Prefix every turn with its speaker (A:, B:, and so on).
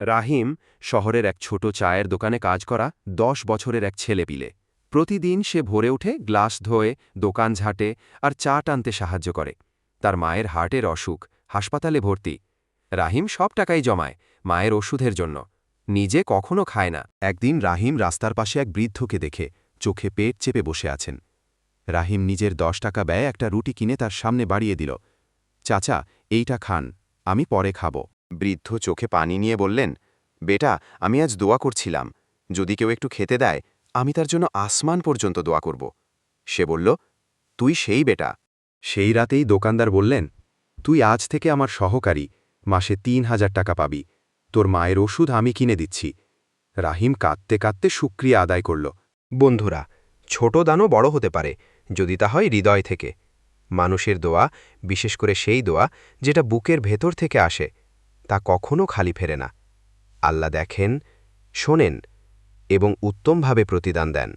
A: রাহিম শহরের এক ছোট চায়ের দোকানে কাজ করা দশ বছরের এক ছেলে পিলে প্রতিদিন সে ভোরে উঠে গ্লাস ধোয়ে, দোকান ঝাঁটে আর চা টানতে সাহায্য করে। তার মায়ের হার্টের অসুখ, হাসপাতালে ভর্তি। রাহিম সব টাকাই জমায় মায়ের ওষুধের জন্য। নিজে কখনো খায় না। একদিন রাহিম রাস্তার পাশে এক বৃদ্ধকে দেখে চোখে পেট চেপে বসে আছেন। রাহিম নিজের দশ টাকা ব্যয় একটা রুটি কিনে তার সামনে বাড়িয়ে দিল। চাচা, এইটা খান, আমি পরে খাব। বৃদ্ধ চোখে পানি নিয়ে বললেন, বেটা, আমি আজ দোয়া করছিলাম। যদি কেউ একটু খেতে দেয়, আমি তার জন্য আসমান পর্যন্ত দোয়া করব সে বলল, তুই সেই বেটা। সেই রাতেই দোকানদার বললেন, তুই আজ থেকে আমার সহকারী, মাসে তিন হাজার টাকা পাবি। তোর মায়ের ওষুধ আমি কিনে দিচ্ছি রাহিম কাঁদতে কাঁদতে সুক্রিয়া আদায় করল,
B: বন্ধুরা, ছোট দানও বড় হতে পারে, যদি তা হয় হৃদয় থেকে। মানুষের দোয়া, বিশেষ করে সেই দোয়া, যেটা বুকের ভেতর থেকে আসে। তা কখনও খালি ফেরে না। আল্লাহ দেখেন শোনেন এবং উত্তমভাবে প্রতিদান দেন।